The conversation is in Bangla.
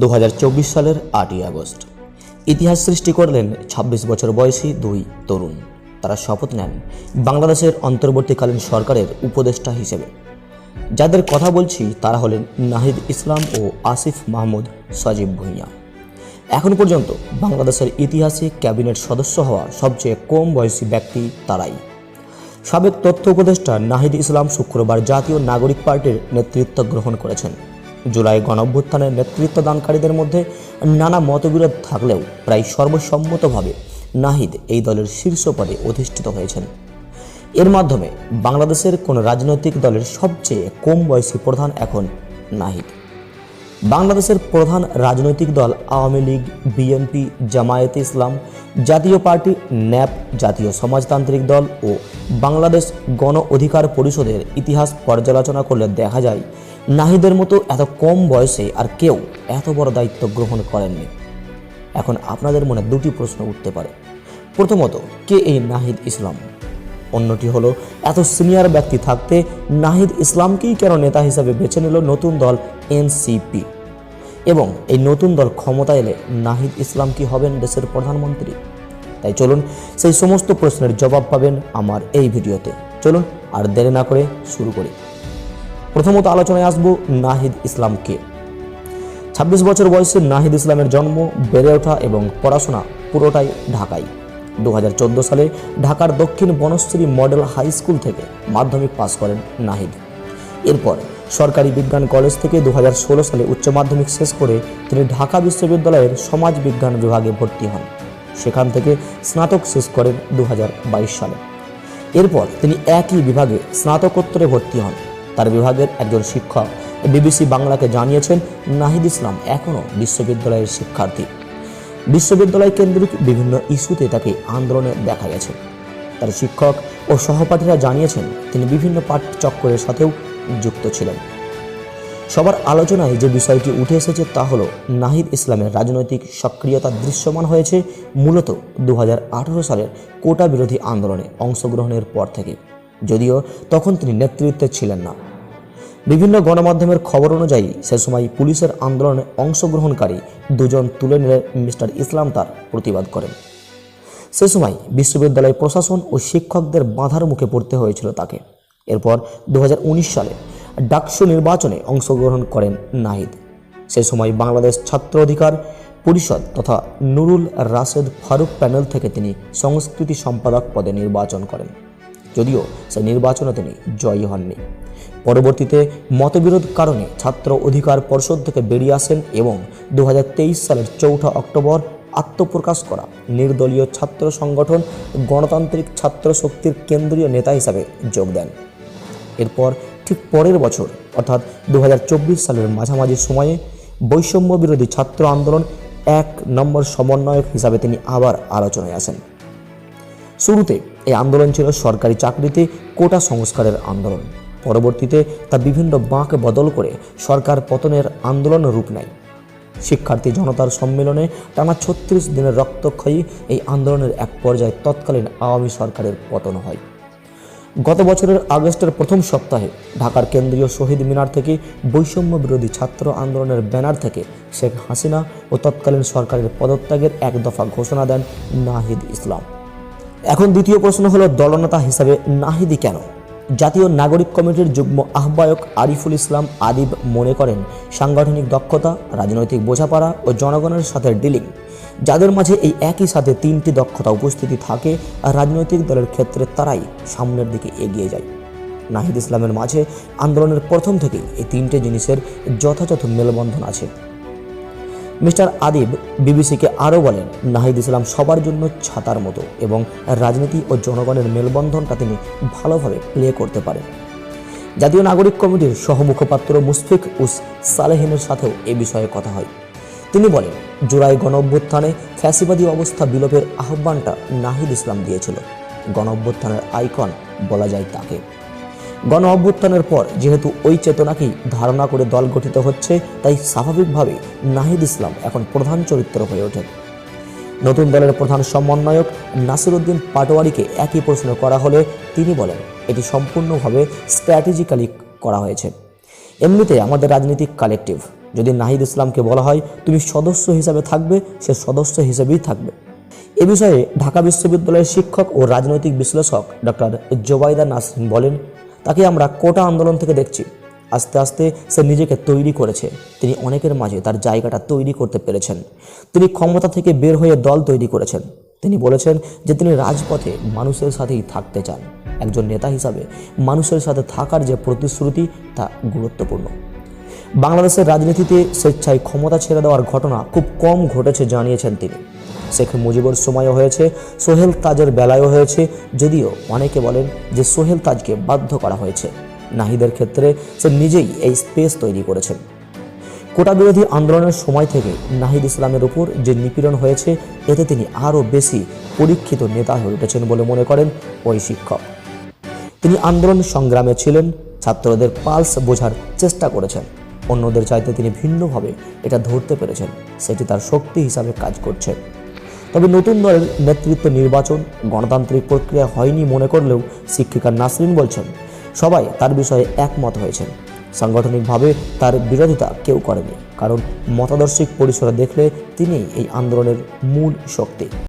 দু হাজার চব্বিশ সালের আটই আগস্ট। ইতিহাস সৃষ্টি করলেন ২৬ বছর বয়সী দুই তরুণ। তারা শপথ নেন বাংলাদেশের অন্তর্বর্তীকালীন সরকারের উপদেষ্টা হিসেবে। যাদের কথা বলছি তারা হলেন নাহিদ ইসলাম ও আসিফ মাহমুদ সজীব ভুঁইয়া। এখন পর্যন্ত বাংলাদেশের ইতিহাসে ক্যাবিনেট সদস্য হওয়া সবচেয়ে কম বয়সী ব্যক্তি তারাই। সাবেক তথ্য উপদেষ্টা নাহিদ ইসলাম শুক্রবার জাতীয় নাগরিক পার্টির নেতৃত্ব গ্রহণ করেছেন। জুলাই গণঅভ্যুত্থানের নেতৃত্ব দানকারীদের মধ্যে নানা মতবিরোধ থাকলেও প্রায় সর্বসম্মতভাবে নাহিদ এই দলের শীর্ষ পদে অধিষ্ঠিত হয়েছেন। এর মাধ্যমে বাংলাদেশের কোন রাজনৈতিক দলের সবচেয়ে কম বয়সী প্রধান এখন নাহিদ। বাংলাদেশের প্রধান রাজনৈতিক দল আওয়ামী লীগ, বিএনপি, জামায়াতে ইসলাম, জাতীয় পার্টি, ন্যাপ, জাতীয় সমাজতান্ত্রিক দল ও বাংলাদেশ গণ অধিকার পরিষদের ইতিহাস পর্যালোচনা করলে দেখা যায় নাহিদের মতো এত কম বয়সে আর কেউ এত বড় দায়িত্ব গ্রহণ করেননি। এখন আপনাদের মনে দুটি প্রশ্ন উঠতে পারে। প্রথমত, কে এই নাহিদ ইসলাম? অন্যটি হলো, এত সিনিয়র ব্যক্তি থাকতে নাহিদ ইসলামকেই কেন নেতা হিসেবে বেছে নিল নতুন দল এনসিপি? এবং এই নতুন দল ক্ষমতা এলে নাহিদ ইসলাম কি হবেন দেশের প্রধানমন্ত্রী? তাই চলুন সেই সমস্ত প্রশ্নের জবাব পাবেন আমার এই ভিডিওতে। চলুন, আর দেরি না করে শুরু করি। প্রথমত আলোচনায় আসব নাহিদ ইসলাম কে ছাব্বিশ বছর বয়সে নাহিদ ইসলামের জন্ম, বেড়ে ওঠা এবং পড়াশোনা পুরোটাই ঢাকায়। দু হাজার চোদ্দ সালে ঢাকার দক্ষিণ বনশ্রী মডেল হাই স্কুল থেকে মাধ্যমিক পাস করেন নাহিদ। এরপর সরকারি বিজ্ঞান কলেজ থেকে দু হাজার ষোলো সালে উচ্চ মাধ্যমিক শেষ করে তিনি ঢাকা বিশ্ববিদ্যালয়ের সমাজ বিজ্ঞান বিভাগে ভর্তি হন। সেখান থেকে স্নাতক শেষ করেন দু হাজার বাইশ সালে। এরপর তিনি একই বিভাগে স্নাতকোত্তরে ভর্তি হন। তার বিভাগের একজন শিক্ষক। বিবিসি বাংলাকে জানিয়েছেন, নাহিদ ইসলাম এখনও বিশ্ববিদ্যালয়ের শিক্ষার্থী। বিশ্ববিদ্যালয় কেন্দ্রিক বিভিন্ন ইস্যুতে তাকে আন্দোলনে দেখা গেছে। তার শিক্ষক ও সহপাঠীরা জানিয়েছেন, তিনি বিভিন্ন পাঠ্য চক্করের সাথেও যুক্ত ছিলেন। সবার আলোচনায় যে বিষয়টি উঠে এসেছে তা হলো, নাহিদ ইসলামের রাজনৈতিক সক্রিয়তা দৃশ্যমান হয়েছে মূলত দু হাজার আঠারো সালের কোটা বিরোধী আন্দোলনে অংশগ্রহণের পর থেকে যদিও তখন তিনি নেতৃত্বে ছিলেন না। বিভিন্ন গণমাধ্যমের খবর অনুযায়ী সে সময় পুলিশের আন্দোলনে অংশগ্রহণকারী দুজন তুলে নিলে মিস্টার ইসলাম তার প্রতিবাদ করেন। সে সময় বিশ্ববিদ্যালয় প্রশাসন ও শিক্ষকদের বাধার মুখে পড়তে হয়েছিল তাকে। এরপর দু হাজার উনিশ সালে ডাকসু নির্বাচনে অংশগ্রহণ করেন নাহিদ। সে সময় বাংলাদেশ ছাত্র অধিকার পরিষদ তথা নুরুল রাশেদ ফারুক প্যানেল থেকে তিনি সংস্কৃতি সম্পাদক পদে নির্বাচন করেন। যদিও সে নির্বাচনে তিনি জয়ী হননি। পরবর্তীতে মতবিরোধ কারণে ছাত্র অধিকার পর্ষদ থেকে বেরিয়ে আসেন এবং দু হাজার তেইশ সালের চৌঠা অক্টোবর আত্মপ্রকাশ করা নির্দলীয় ছাত্র সংগঠন গণতান্ত্রিক ছাত্র শক্তির কেন্দ্রীয় নেতা হিসাবে যোগ দেন। এরপর ঠিক পরের বছর, অর্থাৎ দু হাজার চব্বিশ সালের মাঝামাঝি সময়ে বৈষম্য বিরোধী ছাত্র আন্দোলন এক নম্বর সমন্বয়ক হিসাবে তিনি আবার আলোচনায় আসেন। শুরুতে এই আন্দোলন ছিল সরকারি চাকরিতে কোটা সংস্কারের আন্দোলন। পরবর্তীতে তা বিভিন্ন বাঁক বদল করে সরকার পতনের আন্দোলন রূপ নেয়। শিক্ষার্থী জনতার সম্মেলনে টানা ছত্রিশ দিনের রক্তক্ষয়ী এই আন্দোলনের এক পর্যায়ে তৎকালীন আওয়ামী সরকারের পতন হয়। গত বছরের আগস্টের প্রথম সপ্তাহে ঢাকার কেন্দ্রীয় শহীদ মিনার থেকে বৈষম্য বিরোধী ছাত্র আন্দোলনের ব্যানার থেকে শেখ হাসিনা ও তৎকালীন সরকারের পদত্যাগের এক দফা ঘোষণা দেন নাহিদ ইসলাম। এখন দ্বিতীয় প্রশ্ন হলো দলনেতা হিসাবে নাহিদি কেন? জাতীয় নাগরিক কমিটির যুগ্ম আহ্বায়ক আরিফুল ইসলাম আদিব মনে করেন, সাংগঠনিক দক্ষতা, রাজনৈতিক বোঝাপড়া ও জনগণের সাথে ডিলিং। যাদের মাঝে এই একই সাথে তিনটি দক্ষতা উপস্থিতি থাকে আর রাজনৈতিক দলের ক্ষেত্রে তারাই সামনের দিকে এগিয়ে যায়। নাহিদ ইসলামের মাঝে আন্দোলনের প্রথম থেকেই এই তিনটে জিনিসের যথাযথ মেলবন্ধন আছে। মিস্টার আদিব বিবিসিকে আরও বলেন, নাহিদ ইসলাম সবার জন্য ছাতার মতো এবং রাজনীতি ও জনগণের মেলবন্ধনটা তিনি ভালোভাবে প্লে করতে পারেন। জাতীয় নাগরিক কমিটির সহমুখপাত্র মুশফিক উস সালেহিনের সাথেও এ বিষয়ে কথা হয়। তিনি বলেন, জুলাই গণ অভ্যুত্থানে ফ্যাসিবাদী অবস্থা বিলোপের আহ্বানটা নাহিদ ইসলাম দিয়েছিল। গণ অভ্যুত্থানের আইকন বলা যায় তাকে। গণ অভ্যুত্থানের পর যেহেতু ওই চেতনাকেই ধারণা করে দল গঠিত হচ্ছে, তাই স্বাভাবিকভাবে নাহিদ ইসলাম এখন প্রধান চরিত্র হয়ে ওঠেন। নতুন দলের প্রধান সমন্বয়ক নাসিরুদ্দিন পাটোয়ারিকে একই প্রশ্ন করা হলে তিনি বলেন, এটি সম্পূর্ণভাবে স্ট্র্যাটেজিক্যালি করা হয়েছে। এমনিতে আমাদের রাজনীতিক কালেকটিভ যদি নাহিদ ইসলামকে বলা হয়, তুমি সদস্য হিসাবে থাকবে, সে সদস্য হিসেবেই থাকবে। এ বিষয়ে ঢাকা বিশ্ববিদ্যালয়ের শিক্ষক ও রাজনৈতিক বিশ্লেষক ডক্টর জোবাইদা নাসরিন বলেন তাকে আমরা কোটা আন্দোলন থেকে দেখছি। আস্তে আস্তে সে নিজেকে তৈরি করেছে। তিনি অনেকের মাঝে তার জায়গাটা তৈরি করতে পেরেছেন। তিনি ক্ষমতা থেকে বের হয়ে দল তৈরি করেছেন। তিনি বলেছেন যে তিনি রাজপথে মানুষের সাথেই থাকতে চান। একজন নেতা হিসাবে মানুষের সাথে থাকার যে প্রতিশ্রুতি, তা গুরুত্বপূর্ণ। বাংলাদেশের রাজনীতিতে স্বেচ্ছায় ক্ষমতা ছেড়ে দেওয়ার ঘটনা খুব কম ঘটেছে, জানিয়েছেন তিনি। শেখ মুজিবুর সময়ও হয়েছে, সোহেল তাজের বেলায়ও হয়েছে, যদিও অনেকে বলেন যে সোহেল তাজকে বাধ্য করা হয়েছে। নাহিদের ক্ষেত্রে সে নিজেই এই স্পেস তৈরি করেছেন। কোটা বিরোধী আন্দোলনের সময় থেকে নাহিদ ইসলামের উপর যে নিপীড়ন হয়েছে, এতে তিনি আরও বেশি পরীক্ষিত নেতা হয়ে উঠেছেন বলে মনে করেন ওই শিক্ষক। তিনি আন্দোলন সংগ্রামে ছিলেন, ছাত্রদের পালস বোঝার চেষ্টা করেছেন। অন্যদের চাইতে তিনি ভিন্নভাবে এটা ধরতে পেরেছেন। সেটি তার শক্তি হিসাবে কাজ করছে। তবে নতুন দলের নেতৃত্ব নির্বাচন, গণতান্ত্রিক প্রক্রিয়া হয়নি মনে করলেও শিক্ষিকা নাসরিন বলছেন, সবাই তার বিষয়ে একমত হয়েছেন। সাংগঠনিকভাবে তার বিরোধিতা কেউ করেনি, কারণ মতাদর্শিক পরিসরে দেখলে তিনি এই আন্দোলনের মূল শক্তি।